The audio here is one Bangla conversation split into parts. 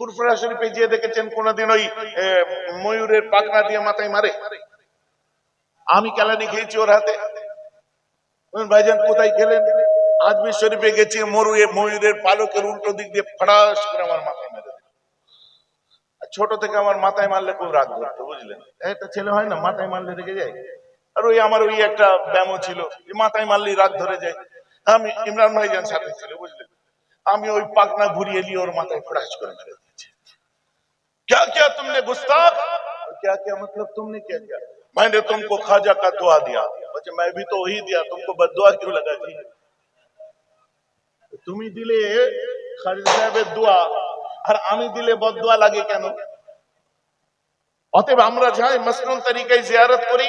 ফুরফুরা শরীফে গিয়ে দেখেছেন কোনদিন ওই ময়ূরের পাখনা দিয়ে মাথায় মারে? আমি কেলানি খেয়েছি ওর হাতে। ভাইজান, কোথায় খেলেন? আজমির শরীফে গেছি মরুয়ে ময়ূরের পালকের উল্টো দিক দিয়ে ফাটাস করে আমার মাথায় মেরে ছোট থেকে আমার মাথায় মারলে খুব রাগ ধরতো বুঝলেন? একটা ছেলে হয় না, মাথায় মারলে রেগে যায়। আর ওই আমার ওই একটা ব্যায়াম ছিল, যে মাথায় মারলেই রাগ ধরে যায়। আমি ইমরান ভাইজান সাথে ছিল, বুঝলেন? আমি ওই পাকনা ঘুরিয়ে নিয়ে ওর মাথায় ফ্রাস করে মেরে क्या क्या तुमने गुस्ताख क्या क्या मतलब तुमने क्या क्या मैंने तुमको खाजा का दुआ दिया बच्चे मैं भी तो वही दिया तुमको बददुआ क्यों लगा जी তুমি দিলে খালিদ সাহেবের দোয়া আর আমি দিলে বদদোয়া লাগে কেন অতএব আমরা যাই মসনুন তরিকায় জিয়ারত করি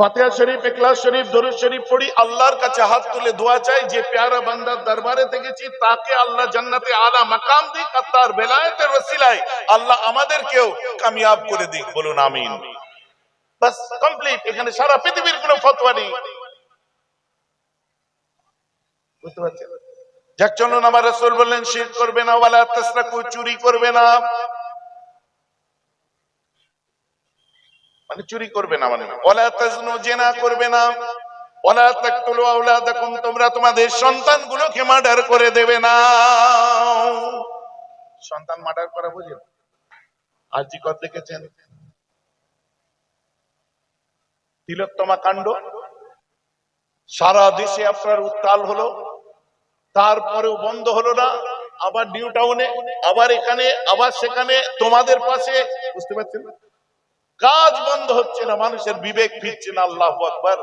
ফাতিহা শরীফ, ইখলাস শরীফ, দরুদ শরীফ পড়ি, আল্লাহর কাছে হাত তুলে দোয়া চাই, যে প্যারা বান্দার দরবারে থেকেছি, তাকে আল্লাহ জান্নাতে আলা মাকাম দিক আর তার বেলায়েতের ওসিলায় আল্লাহ আমাদেরকেও কামিয়াব করে দিক। বলুন, আমিন। বাস কমপ্লিট এখানে সারা পৃথিবীর কোনো ফতোয়া নেই। বুঝতে পারছেন? যাক, চলুন, আমার রসুল বললেন, শির করবে না, ওয়ালা তাসরাকু, চুরি করবে না। মানে চুরি করবে না মানে। ওয়ালা তাজনু, জেনা করবে না। ওয়ালা তাকতুলু আওলাদাকুম, তোমরা তোমাদের সন্তানগুলোকে মার্ডার করে দেবে না। সন্তান মার্ডার করা বুঝেন আজই কর দেখেছেন? তিলোত্তমা কাণ্ড? সারা দেশে আপনার উত্তাল হলো। তারপরেও বন্ধ হলো না। আবার নিউ টাউনে, আবার এখানে, আবার সেখানে। তোমাদের পাশে বুঝতে পারছেন? কাজ বন্ধ হচ্ছে না, মানুষের বিবেক ফিরছে না, আল্লাহ আকবার।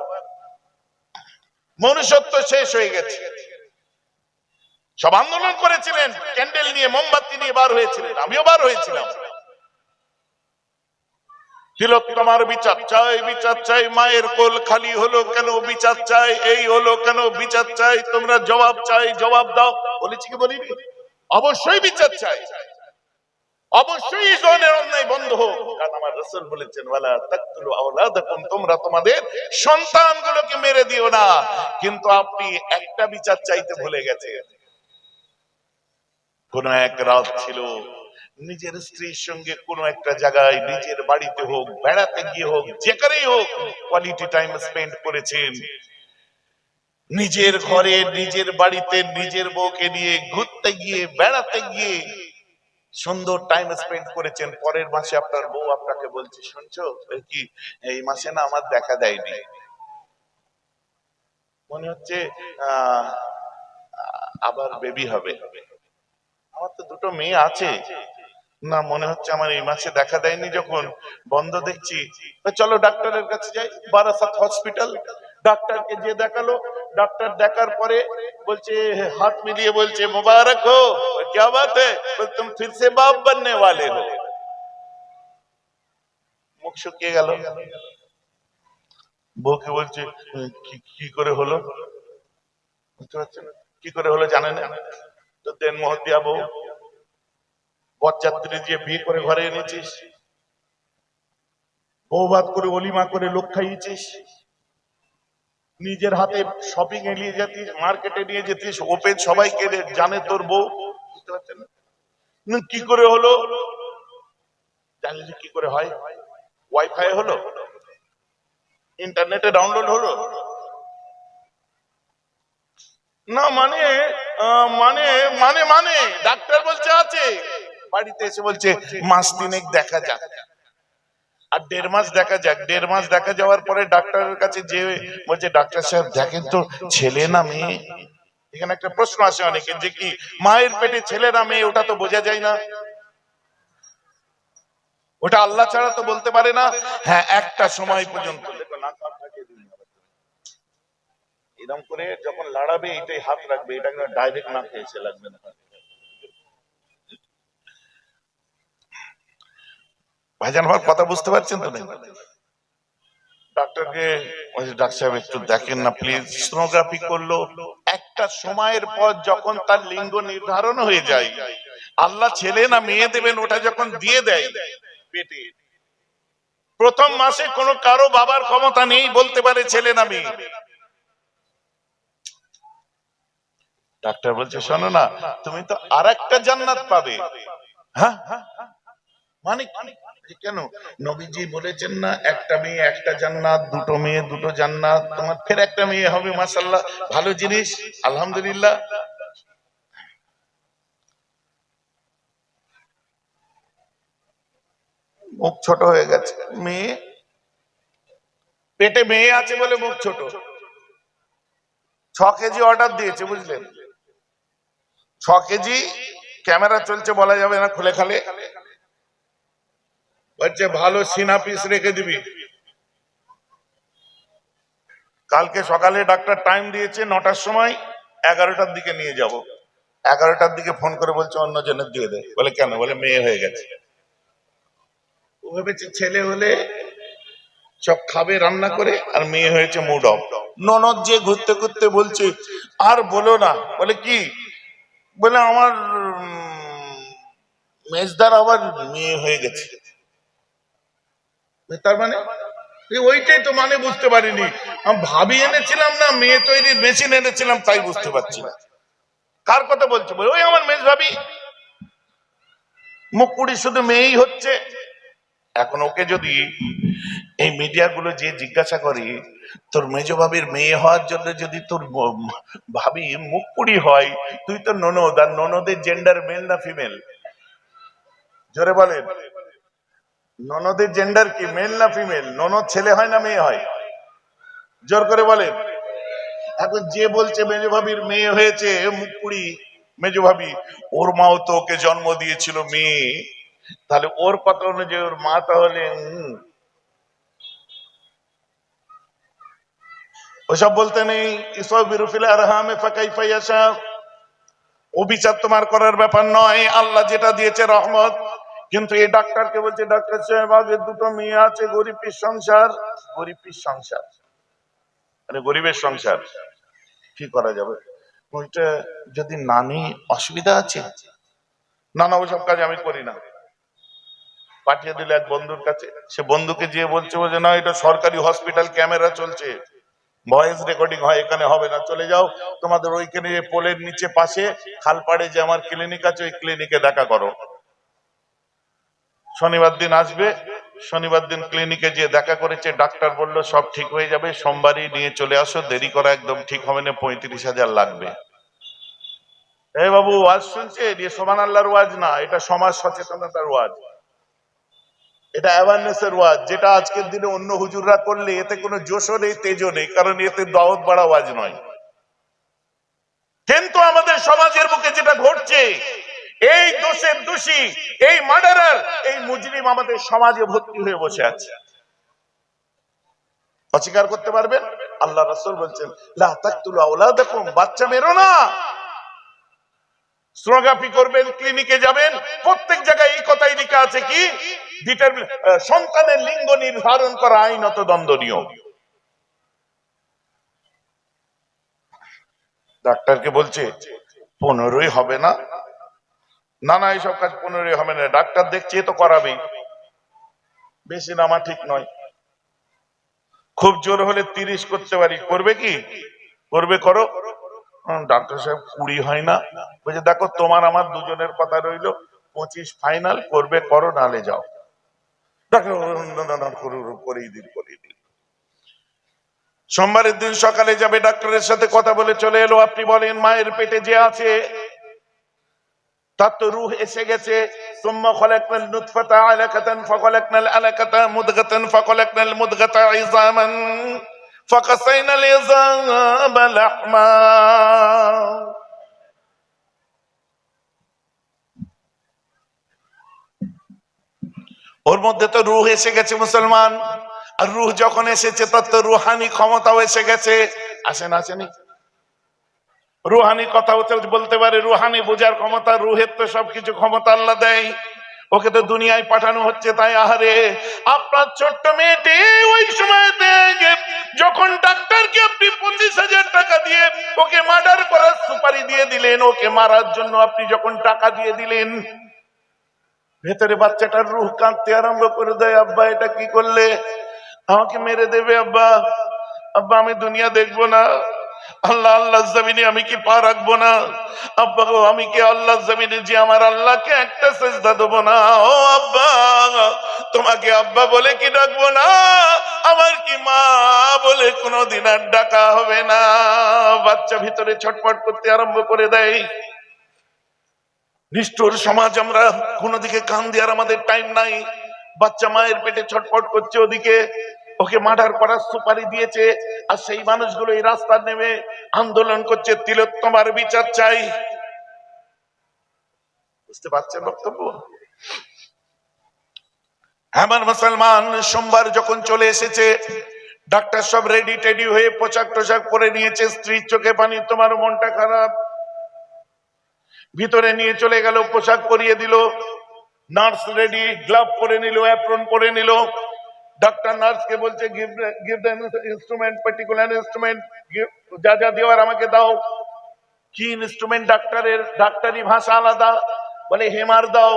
মনুষ্যত্ব শেষ হয়ে গেছে। সব আন্দোলন করেছিলেন, ক্যান্ডেল নিয়ে, মোমবাতি নিয়ে বার হয়েছিলেন, আমিও বার হয়েছিলাম। তিলোত্তমার বিচার চাই বিচার চাই, মায়ের কোল খালি হলো কেন বিচার চাই, এই হলো কেন বিচার চাই, তোমরা জবাব চাই, জবাব দাও। বলেছি কি বলিনি? অবশ্যই বিচার চাই। অবশ্যই ধরনের অন্যায় বন্ধ হোক। কারণ আমার রসুল বলেছেন, ওয়ালা তাকতুলু আওলাদাকুম, তোমরা তোমাদের সন্তানগুলোকে মেরে দিও না। কিন্তু আপনি একটা বিচার চাইতে ভুলে গেছেন। কোন এক রাত ছিল, নিজের স্ত্রীর সঙ্গে কোনো একটা জায়গায় নিজের বাড়িতে হোক, বেড়াতে গিয়ে হোক যেখানেই হোক কোয়ালিটি টাইম স্পেন্ড করেছেন। নিজের ঘরে, নিজের বাড়িতে, নিজের বউকে নিয়ে ঘুরতে গিয়ে, বেড়াতে গিয়ে সুন্দর টাইম স্পেন্ড করেছেন, পরের মাসে আপনার বউ আপনাকে বলছে, শুনছো? কি? এই মাসে না আমার দেখা দেয়নি। মনে হচ্ছে আবার বেবি হবে। আমার তো দুটো মেয়ে আছে। না, মনে হচ্ছে আমার এই মাসে দেখা দেয়নি যখন। বন্ধ দেখছি। চলো ডাক্তারের কাছে যাই, বারাসাত হসপিটাল ডাক্তারকে যে দেখালো ডাক্তার দেখার পরে বলছে হাত মিলিয়ে বলছে মুবারক हो क्या बात है बोले, तुम फिर से बाप बनने वाले हो মুখ শুকিয়ে গেল বউকে বলছে কি- কি করে হলো বুঝতে পারছেন কি করে হলো জানেন না তো দেন মহতিয়া বউ বরযাত্রী দিয়ে বিয়ে করে ঘরে এনেছিস বৌবাদ করে অলিমা করে লোক খাইয়েছিস নিজের হাতে শপিং এ নিয়ে যেতিস মার্কেটে নিয়ে যেতিস ওপেন সবাইকে জানে তোর বউ? কি করে হলো? জানলে কি করে হয়। ওয়াইফাই হলো? ইন্টারনেটে ডাউনলোড হলো? না মানে মানে মানে মানে ডাক্তার বলছে আছে। বাড়িতে এসে বলছে, মাস তিনেক দেখা যাক। আর দেড় মাস দেখা যাক, দেড় মাস দেখা যাওয়ার পরে ডাক্তারের কাছে যে বলছে, ডাক্তার সাহেব, দেখেন তো, ছেলে না মেয়ে? এখানে একটা প্রশ্ন আসে অনেকে, যে কি, মায়ের পেটে ছেলে না মেয়ে, ওটা তো বোঝা যায় না? ওটা আল্লাহ ছাড়া তো বলতে পারে না। হ্যাঁ একটা সময় পর্যন্ত। এরকম করে যখন লাড়াবে, এটাই হাত রাখবে, এটা ডাইরেক্ট না এসে লাগবে না। ভাইজান আমার কথা বুঝতে পারছেন তো ডাক্তারকে বলছে, ডাক্তার সাহেব একটু দেখেন না প্লিজ সোনোগ্রাফি করল। একটা সময়ের পর যখন তার লিঙ্গ নির্ধারণ হয়ে যায় আল্লাহ ছেলে না মেয়ে দেবেন ওটা যখন দিয়ে দেয় পেটে। প্রথম মাসে কোনো কারও বাবার ক্ষমতা নেই বলতে পারে ছেলে না মেয়ে। ডাক্তার বলছে শোনো না তুমি তো আর একটা জান্নাত পাবে। হ্যাঁ? মানে কেন? নবীজি বলেছেন না, একটা মেয়ে, একটা জান্নাত, দুটো মেয়ে, দুটো জান্নাত, তোমার ফের একটা মেয়ে হবে মাসাল্লাহ ভালো জিনিস, আলহামদুলিল্লাহ। মুখ ছোট হয়ে গেছে, মেয়ে? পেটে মেয়ে আছে বলে মুখ ছোট। ছ কেজি অর্ডার দিয়েছে, বুঝলেন? ছ কেজি, ক্যামেরা চলছে, বলা যাবে না, খুলে খালে। বলছে ভালো সিনা পিস রেখে দিবি। কালকে সকালে ডাক্তার টাইম দিয়েছে নটার সময়, এগারোটার দিকে নিয়ে যাব। এগারোটার দিকে ফোন করে বলছে অন্য জনের দিয়ে দে। বলে, কেন? বলে, মেয়ে হয়ে গেছে। ও ভেবেছে ছেলে হলে সব খাবে, রান্না করে, আর মেয়ে হয়েছে মুড অফ ননদ যে ঘুরতে ঘুরতে বলছে, আর বলো না। বলে, কি? বলে, আমার মেজদার আবার মেয়ে হয়ে গেছে। তার মানে? ওইটাই তো মানে বুঝতে পারিনি। আমি ভাবি এনেছিলাম না, মেয়ে তৈরির মেশিন এনেছিলাম, তাই বুঝতে পারছি না। কার কথা বলছে? বলে, ওই আমার মেজ ভাবি। মুখপুরি শুধু মেয়েই হচ্ছে। এখন ওকে যদি এই মিডিয়াগুলো যে জিজ্ঞাসা করি, তোর মেজ ভাবির মেয়ে হওয়ার জন্য যদি তোর ভাবি মুখপুরি হয়, তুই তো ননদ, আর ননদের জেন্ডার মেল না ফিমেল জোরে বলেন। ননদের জেন্ডার কি? মেল না ফিমেল ননদ ছেলে হয় না মেয়ে হয়? জোর করে বলেন। এখন যে বলছে মেজো ভাবির মেয়ে হয়েছে মুখপুরি মেজো ভাবি, ওর মাও তো ওকে জন্ম দিয়েছিল মেয়ে। তাহলে ওর কথা অনুযায়ী ওর মা তাহলে ওসব বলতে নেই। ও বিচার তোমার করার ব্যাপার নয়। আল্লাহ যেটা দিয়েছে রহমত। কিন্তু এই ডাক্তারকে বলছে, ডাক্তার সাহেব আগে দুটো মেয়ে আছে, গরিবের সংসার। গরিবের সংসার। মানে গরিবের সংসার, কি করা যাবে? ওইটা যদি নানি অসুবিধা আছে? না না ওইসব কাজ আমি করি না। পাঠিয়ে দিল এক বন্ধুর কাছে। সে বন্ধুকে যেয়ে বলছে বলছে, না, এটা সরকারি হসপিটাল, ক্যামেরা চলছে। ভয়েস রেকর্ডিং হয়, এখানে হবে না, চলে যাও। তোমাদের ওইখানে পোলের নিচে পাশে, খালপাড়ে যে আমার ক্লিনিক আছে, ওই ক্লিনিকে দেখা করো। শনিবার দিন আসবে, শনিবার দিন ক্লিনিকে যে দেখা করেছে, ডাক্তার বলল সব ঠিক হয়ে যাবে, সোমবারই নিয়ে চলে আসো, দেরি করা একদম ঠিক হবে না, পঁয়ত্রিশ হাজার লাগবে। এই বাবু, ওয়াজ শুনছে? দিয়ে সোমান আল্লাহর ওয়াজ না, এটা সমাজ সচেতনতার ওয়াজ। এটা অ্যাওয়ারনেস এর ওয়াজ, যেটা আজকের দিনে অন্য হুজুররা করলে এতে কোনো জোশও নেই, তেজও নেই, কারণ এতে দাওয়াত বাড়া ওয়াজ নয়। কিন্তু আমাদের সমাজের বুকে যেটা ঘটছে এই দোষের দোষী, এই মার্ডারার এই মুজরিম আমাদের সমাজে ভর্তি হয়ে বসে আছে। অস্বীকার করতে পারবেন? আল্লাহ রাসূল বলছেন আওলাদাকুম, বাচ্চা মেরো না। সোনোগ্রাফি করবেন, ক্লিনিকে যাবেন, প্রত্যেক জায়গায় এই কথাই লেখা আছে কি? সন্তানের লিঙ্গ নির্ধারণ করা আইনত দ্বন্দ্বনীয় ডাক্তারকে বলছে, পনেরোই হবে না না না, এইসব কাজ পনেরোই হবে না। ডাক্তার দেখছে তো করাবেই। বেশি নামা ঠিক নয়। খুব জোর হলে তিরিশ করতে পারি। করবে কি? করবে, করো। ডাক্তার সাহেব কুড়ি হয় না। বলছে, দেখো, তোমার আমার দুজনের কথা রইল। পঁচিশ ফাইনাল, করবে, করো, নালে যাও। করেই দিন করেই দিন। সোমবারের দিন সকালে যাবে ডাক্তারের সাথে কথা বলে চলে এলো। আপনি বলেন, মায়ের পেটে যে আছে তার তো রুহ এসে গেছে। ওর মধ্যে তো রুহ এসে গেছে মুসলমান। আর রুহ যখন এসেছে তার তো রুহানি ক্ষমতাও এসে গেছে। আসেন, আসেনি। রুহানি কথা বলতে পারে, রুহানি বোঝার ক্ষমতা, রুহের তো সবকিছু ক্ষমতা আল্লাহ দেয়। ওকে তো দুনিয়ায় পাঠানো হচ্ছে তাই, আহারে, আপনার ছোট্ট মেয়েটি ওই সময়তে যখন ডাক্তারকে আপনি পঁচিশ হাজার টাকা দিয়ে ওকে মার্ডার করার সুপারি দিয়ে দিলেন, ওকে মারার জন্য আপনি যখন টাকা দিয়ে দিলেন, ভেতরে বাচ্চাটার রুহ কাঁদতে আরম্ভ করে দেয়, আব্বা, এটা কি করলে? আমাকে মেরে দেবে, আব্বা। আব্বা, আমি দুনিয়া দেখব না। আল্লাহ আল্লাহ জমিনে আমি কি পা রাখব না? আব্বা গো, আমি কি আল্লাহ জমিনে যে আমার আল্লাহকে একটা সেজদা দেবো না? ও আব্বা, তোমাকে আব্বা বলে কি ডাকবো না? আমার কি মা বলে কোনোদিন আর ডাকা হবে না? বাচ্চা ভিতরে ছটফট করতে আরম্ভ করে দেয়। নিষ্ঠুর সমাজ আমরা কোনো দিকে কান দেওয়ার আমাদের টাইম নাই। বাচ্চা মায়ের পেটে ছটফট করছে ওদিকে। ওকে মার্ডার করার সুপারি দিয়েছে, আর সেই মানুষগুলো এই রাস্তার নেমে আন্দোলন করছে, তিলোত্তমার বিচার চাই। বুঝতে পারছেন বক্তব্য? আমার মুসলমান সোমবার যখন চলে এসেছে, ডাক্তার সব রেডি টেডি হয়ে পোশাক টোশাক পরে নিয়েছে, স্ত্রীর চোখে পানি, তোমার মনটা খারাপ। ভিতরে নিয়ে চলে গেল, পোশাক পরিয়ে দিল, নার্স রেডি গ্লাভ পরে নিল অ্যাপ্রন পরে নিল। ডাক্তার নার্সকে বলছে give the instrument particular instrument যা যা দেওয়ার আমাকে দাও। কি ইনস্ট্রুমেন্ট ডাক্তারের ডাক্তারি ভাষা আলাদা। বলে, হেমার দাও।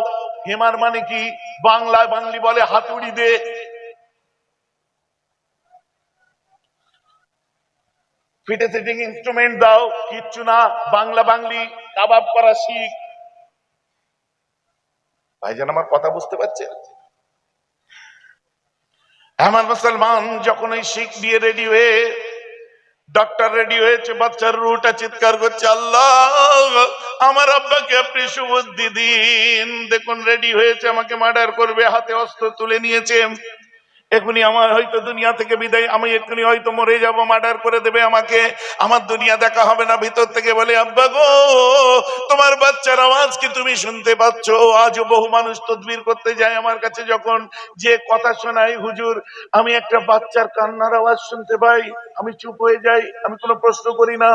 হেমার মানে কি? বাংলা বাংলি বলে, হাতুড়ি দে। ফিটে সিটিং ইনস্ট্রুমেন্ট দাও, কিচ্ছু না, বাংলা বাংলি কাবাব করা শিখ। ভাইজান, আমার কথা বুঝতে পারছে আমার মুসলমান, যখন ওই শিখ দিয়ে রেডি হয়ে ডক্টর রেডি হয়েছে, বাচ্চার রুটা চিৎকার করছে, আল্লাহ, আমার আব্বাকে আপনি সুবুদ্ধি দিন। দেখুন রেডি হয়েছে, আমাকে মার্ডার করবে, হাতে অস্ত্র তুলে নিয়েছে। এখনই আমার হয়তো দুনিয়া থেকে বিদায়, আমি এক্ষুনি হয়তো মরে যাব মার্ডার করে দেবে আমাকে। আমার দুনিয়া দেখা হবে না, ভিতর থেকে বলে, আব্বা গো, তোমার বাচ্চার আওয়াজ কি তুমি শুনতে পাচ্ছ? আজও বহু মানুষ তদবির করতে যায় আমার কাছে যখন যে কথা শোনাই হুজুর, আমি একটা বাচ্চার কান্নার আওয়াজ শুনতে পাই, আমি চুপ হয়ে যাই, আমি কোনো প্রশ্ন করি না।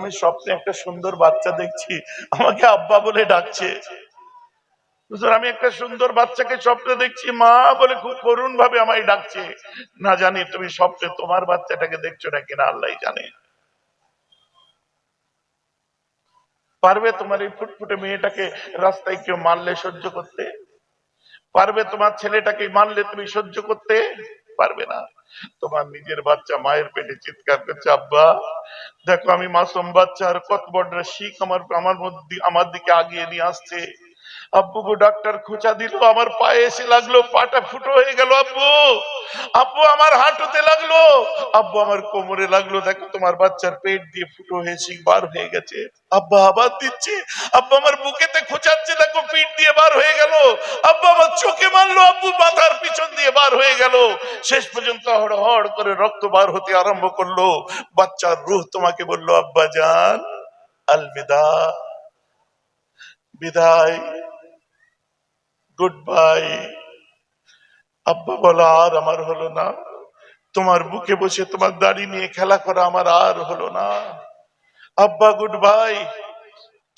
আমি স্বপ্নে একটা সুন্দর বাচ্চা দেখছি, আমাকে আব্বা বলে ডাকছে। আমি একটা সুন্দর বাচ্চাকে স্বপ্নে দেখছি, মা বলে খুব করুণ ভাবে আমায় ডাকছে। না জানি তুমি স্বপ্নে তোমার বাচ্চাটাকে দেখছ না কিনা আল্লাহ জানে। পারবে তোমার এই ফুটফুটে মেয়েটাকে রাস্তায় কেউ মারলে সহ্য করতে? পারবে তোমার ছেলেটাকে মারলে তুমি সহ্য করতে? পারবে না। তোমার নিজের বাচ্চা মায়ের পেটে চিৎকার করছে, আব্বা, দেখো আমি মাসুম বাচ্চা আর কত বড় শিখ আমার আমার মধ্যে আমার দিকে আগিয়ে নিয়ে আসছে। আব্বু ডাক্তার খোঁচা দিল, আমার পায়ে এসে লাগল, পাটা ফুটো হয়ে গেল, আব্বু। আব্বু, আমার হাঁটুতে লাগল। আব্বু, আমার কোমরে লাগল। দেখো, তোমার বাচ্চার পেট দিয়ে ফুটো হয়ে বার হয়ে গেছে। আব্বা, আবার দিচ্ছে। আব্বা, আমার বুকেতে খোঁচাচ্ছে, দেখো, পিঠ দিয়ে বার হয়ে গেল। আব্বা, আমার চোখে মারলো, আব্বু, মাথার পিছন দিয়ে বার হয়ে গেল। শেষ পর্যন্ত হড় হড় করে রক্ত বার হতে আরম্ভ করল। বাচ্চার রুহ তোমাকে বলল, আব্বা জান আলবিদা বিদায়। গুড বাই আব্বা বলো, আর আমার হলো না। তোমার বুকে বসে তোমার দাড়ি নিয়ে খেলা করা আমার আর হলো না। আব্বা গুড বাই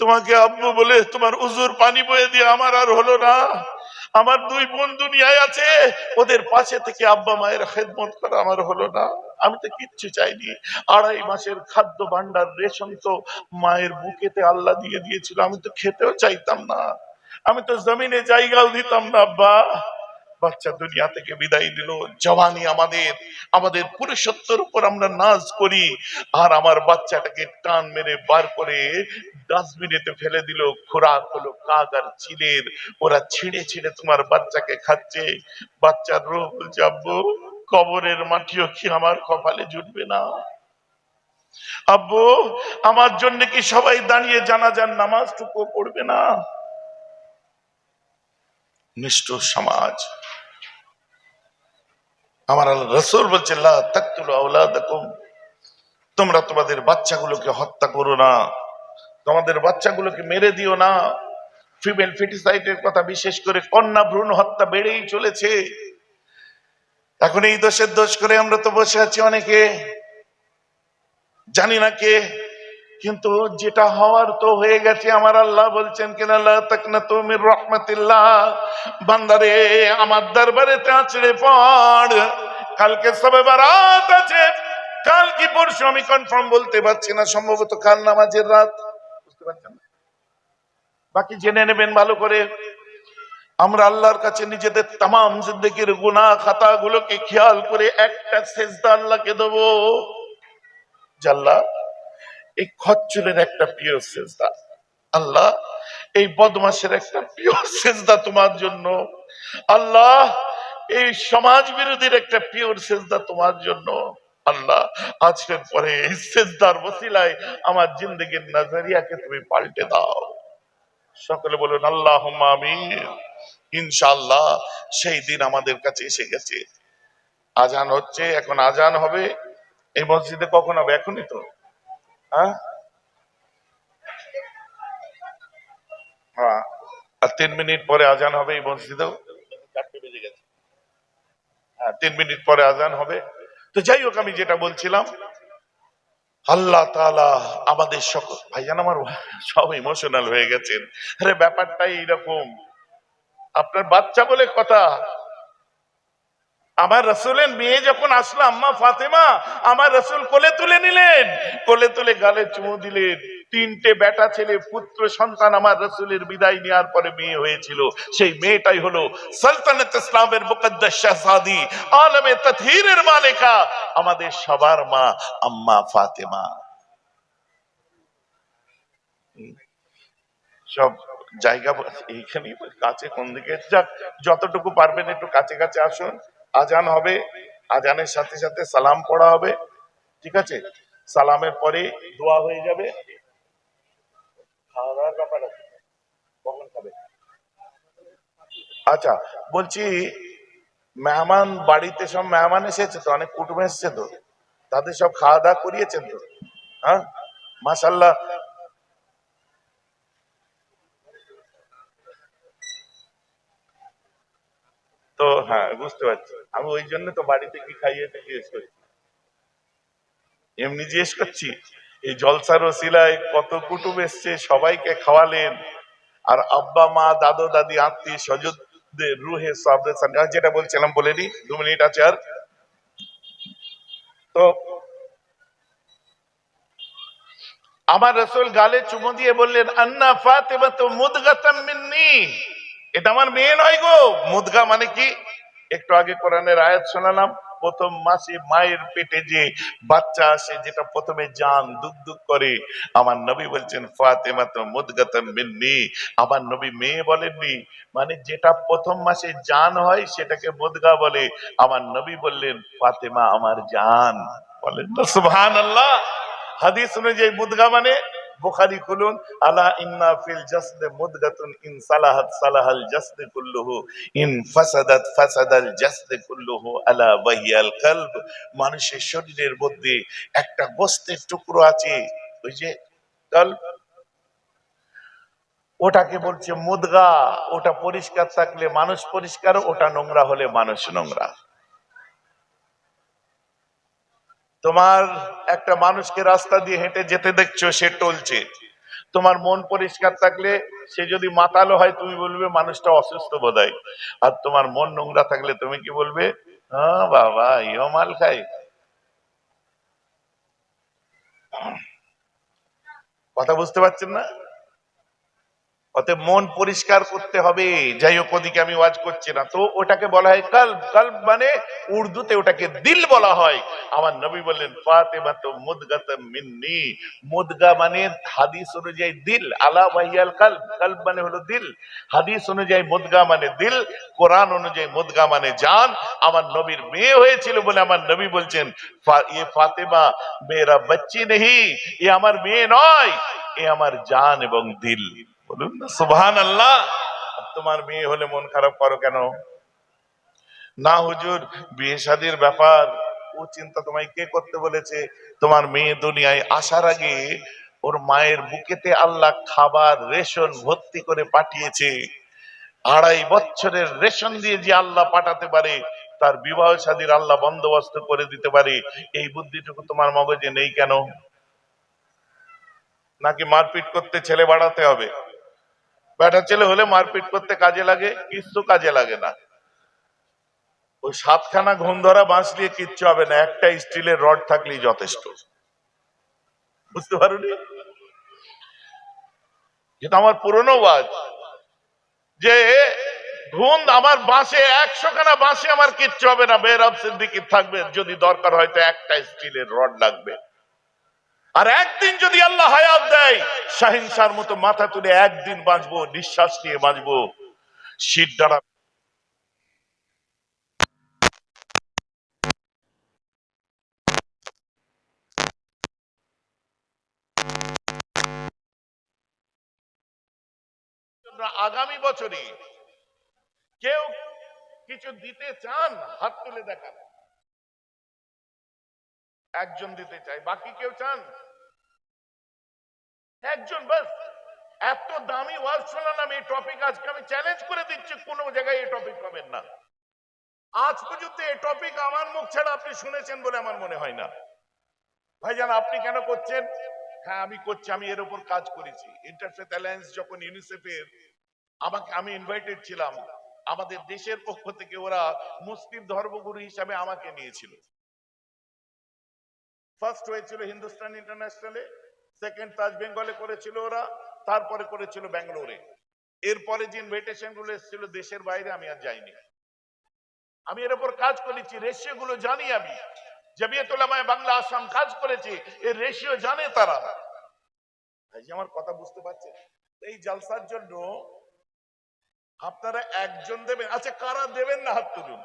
তোমাকে আব্বু বলে তোমার উজুর পানি বয়ে দিয়ে আমার আর হলো না। আমার দুই বোন দুনিয়ায় আছে, ওদের পাশে থেকে আব্বা মায়ের খেদমত করা আমার হলো না। আমি তো কিচ্ছু চাইনি। আড়াই মাসের খাদ্য ভান্ডার রেশন তো মায়ের বুকেতে আল্লাহ দিয়ে দিয়েছিল, আমি তো খেতেও চাইতাম না। আমি তো জমিনে জায়গাও দিতাম না, আব্বা। বাচ্চা দুনিয়া থেকে বিদায় দিল জওয়ানি আমাদের আমাদের পুরুষত্বের উপর আমরা নাচ করি। আর আমার বাচ্চাটাকে টান মেরে বার করে ডাস্টবিনেতে ফেলে দিল, খোরাক হলো কাক আর চিলের। ওরা ছিঁড়ে ছিঁড়ে তোমার বাচ্চাকে খাচ্ছে। বাচ্চার রোগ আব্বু, কবরের মাটিও কি আমার কপালে জুটবে না? আব্বু, আমার জন্য কি সবাই দাঁড়িয়ে জানাজার নামাজটুকু পড়বে না? নিষ্ঠুর সমাজ। আমার রসুল বলছে তোমরা তোমাদের বাচ্চাগুলোকে হত্যা করো না। তোমাদের বাচ্চাগুলোকে মেরে দিও না। ফিমেল ফিটিসাইটের কথা বিশেষ করে কন্যা ভ্রূণ হত্যা বেড়েই চলেছে। এখন এই দোষের দোষ করে আমরা তো বসে আছি অনেকে। জানি না কে। কিন্তু যেটা হওয়ার তো হয়ে গেছে, আমার আল্লাহ বলছেন কিনা তুমির রহমতিল্লাহ। বান্দারে, আমার দরবারে চাঁচড়ে পড়। কালকে সবে বারাত আছে, কাল কি পরশু আমি কনফার্ম বলতে পারছি না, সম্ভবত কাল নামাজের রাত। বুঝতে পারছেন? বাকি জেনে নেবেন ভালো করে। আমরা আল্লাহর কাছে নিজেদের তাম জিন্দগির গুনাহ খাতা গুলোকে খেয়াল করে একটা সেজদা আল্লাহকে দেবো। জাল্লা এই খচ্চুরের একটা প্রিয় সেজদা। আল্লাহ, এই বদমাসের একটা প্রিয় সেজদা তোমার জন্য। আল্লাহ, এই সমাজ বিরোধীর একটা পিওর সেজদা তোমার জন্য। আল্লাহ, আজকের পরে এই সেজদার বসিলায় আমার জিন্দগির নজরিয়াকে তুমি পাল্টে দাও। সকলে বলুন আল্লাহ আমিন। ইনশাআল্লাহ, সেই দিন আমাদের কাছে এসে গেছে। আজান হচ্ছে, এখন আজান হবে। এই মসজিদে কখন হবে? এখনই তো। হ্যাঁ আর তিন মিনিট পরে আজান হবে এই মসজিদেও? চারটে বেজে গেছে। হ্যাঁ তিন মিনিট পরে আজান হবে। তো যাই হোক আমি যেটা বলছিলাম আল্লাহ তাআলা আমাদের সকল ভাইজান আমার সব ইমোশনাল হয়ে গেছেন। আরে ব্যাপারটাই এইরকম। আপনার বাচ্চা বলে কথা। আমার রসুলের মেয়ে যখন আসলো, আম্মা ফাতেমা, আমার রসুল কোলে তুলে নিলেন। কোলে তুলে গালে চুমু দিলেন। তিনটে বেটা ছেলে, পুত্র, সন্তান আমার রসুলের বিদায় নেওয়ার পরে মেয়ে হয়েছিল। সেই মেয়েটাই হলো সালতানাত ইসলামের মুকদ্দাস আলমে তথহিরের মালিকা, আমাদের সবার মা, আম্মা ফাতেমা। সব জায়গা, এইখানেই কাছে কোন দিকে? যাক, যতটুকু পারবেন একটু কাছে কাছে আসুন। আজান হবে। আজানের সাথে সাথে সালাম পড়া হবে। ঠিক আছে? সালামের পরে দোয়া হয়ে যাবে। আচ্ছা বলছি মেহমান বাড়িতে সব মেহমান এসেছে তো? অনেক কুটুম এসেছে তো? তাদের সব খাওয়া দাওয়া করিয়েছেন তো? হ্যাঁ? মাসাল্লাহ তো হ্যাঁ বুঝতে পারছি। আমি ওই জন্য তো বাড়িতে কি খাইয়েছে জিজ্ঞেস করছি এমনি জিজ্ঞেস করছি, এই জলসার ওসিলায় কত কুটুম এসছে, সবাইকে খাওয়ালেন। আর আব্বা, মা, দাদু, দাদি, আত্মীয় স্বজনদের রুহে যেটা বলছিলাম, বলে নি, দু মিনিট আছে আর। তো, আমার রসুল গালে চুমো দিয়ে বললেন, আন্না ফাতেমা তো মুদগাতাম মিন্নি। এটা আমার মেয়ে নয় গো, মুদগা মানে কি? একটু আগে কোরআনের আয়াত শোনালাম, প্রথম মাসে মায়ের পেটে যে বাচ্চা আসে, যেটা প্রথমে জান দুক দুক করে, আমার নবী বলছেন ফাতেমা তো মুদগাতাম মিন্নি। আমার নবী মেয়ে বলেননি মানে যেটা প্রথম মাসে জান হয়, সেটাকে মুদগা বলে। আমার নবী বললেন, ফাতেমা আমার জান। বলেন না, সুবহানাল্লাহ। হাদিস অনুযায়ী মুদগা মানে বুখারি খুলুন, আলা ইন্না ফিল জাসদে মুদগাতুন ইন সালাহাত সালাহাল জাসদে কুল্লুহু, ইন ফাসাদাত ফাসাদাল জাসদে কুল্লুহু আলা ওয়াহিয়াল কলব। মানুষের শরীরের মধ্যে একটা গোস্তের টুকরো আছে, ওই যে কলব ওটাকে বলছে মুদগা, ওটা পরিষ্কার থাকলে মানুষ পরিষ্কার, ওটা নোংরা হলে মানুষ নোংরা। তোমার একটা মানুষকে রাস্তা দিয়ে হেঁটে যেতে দেখছ, সে টলছে। তোমার মন পরিষ্কার থাকলে, সে যদি মাতালো হয়, তুমি বলবে মানুষটা অসুস্থ বোধ আর তোমার মন নোংরা থাকলে তুমি কি বলবে? হ্যাঁ বাবা ইও মাল খাই কথা বুঝতে পারছেন না? অতএব মন পরিষ্কার করতে হবে। যাই হোক, ওদিকে আমি ওয়াজ করছি না। তো ওটাকে বলা হয় কল্ব কল্ব মানে উর্দুতে ওটাকে দিল বলা হয়। আমার নবী বললেন ফাতেমা তো মুদগাত মিন্নি। মুদগা মানে হাদিস অনুযায়ী দিল। আলা ওয়াহিয়াল কল্ব কল্ব মানে হলো দিল। হাদিস অনুযায়ী মুদগা মানে দিল। কোরআন অনুযায়ী মুদগা মানে জান। আমার নবীর মেয়ে হয়েছিল বলে আমার নবী বলছেন ये ফাতেমা, মেয়েরা বচ্চি নেহি। এ আমার মেয়ে নয়। এ আমার জান এবং দিল। বলুন না আল্লাহ তোমার মেয়ে হলে মন খারাপ করো কেন? না হুজুর বিয়ে শাদির ব্যাপার। ও চিন্তা তোমায় কে করতে বলেছে? তোমার মেয়ে দুনিয়ায় আসার আগে ওর মায়ের বুকেতে আল্লাহ খাবার, রেশন ভর্তি করে পাঠিয়েছে। আড়াই বছরের রেশন দিয়ে যে আল্লাহ পাঠাতে পারে, তার বিবাহ শাদীর আল্লাহ বন্দোবস্ত করে দিতে পারে। এই বুদ্ধিটুকু তোমার মগজে নেই কেন? নাকি মারপিট করতে ছেলে বাড়াতে হবে? বেটা ছেলে হলে মারপিট করতে কাজে লাগে, কিচ্ছু কাজে লাগে না। ওই সাতখানা ঘুম ধরা বাঁশ দিয়ে কিচ্ছু হবে না, একটা স্টিলের রড থাকলেই যথেষ্ট। বুঝতে পারোনি? যেটা আমার পুরনো ওয়াজ, যে ধুন আমার বাঁশে একশো খানা বাঁশে আমার কিচ্ছু হবে না বেরব সিদ্দিকি থাকবে, যদি দরকার হয় তো একটা স্টিলের রড লাগবে। আর একদিন যদি আল্লাহ হায়াত দেয়, শাহিনশার মতো মাথা তুলে একদিন বাঁচবো, নিঃশ্বাস নিয়ে বাঁচবো। শীত দ্বারা আগামী বছরে কেউ কিছু দিতে চান, হাত তুলে দেখান। একজন দিতে চাই, বাকি কেউ চান? একজন বাস, এত দামি ওয়াজ শোনালাম এই টপিক আজকে আমি চ্যালেঞ্জ করে দিচ্ছি, কোনো জায়গায় এই টপিক পাবেন না। আজ পর্যন্ত এই টপিক আমার মুখ ছাড়া আপনি শুনেছেন বলে আমার মনে হয় না। ভাই ভাইজান, আপনি কেন করছেন? হ্যাঁ আমি করছি, আমি এর উপর কাজ করেছি। ইন্টারফেথ অ্যালায়েন্স যখন ইউনিসেফের আমাকে, আমি ইনভাইটেড ছিলাম, আমাদের দেশের পক্ষ থেকে ওরা মুসলিম ধর্মগুরু হিসাবে আমাকে নিয়েছিল। ফার্স্ট হয়েছিল হিন্দুস্তান ইন্টারন্যাশনালে সেকেন্ড তাজ বেঙ্গলে করেছিল ওরা, তারপরে করেছিল ব্যাঙ্গালোরে এরপরে যে ইনভিটেশনগুলো এসেছিল দেশের বাইরে আমি আর যাইনি। আমি এর উপর কাজ করেছি রেশিও গুলো জানি আমি। জমিয়তুল্লামায় বাংলা আসাম কাজ করেছি, এর রেশিও জানে তারা। এই আমার কথা বুঝতে পারছেন? এই জালসার জন্য আপনারা একজন দেবেন। আচ্ছা কারা দেবেন না হাত তুলুন?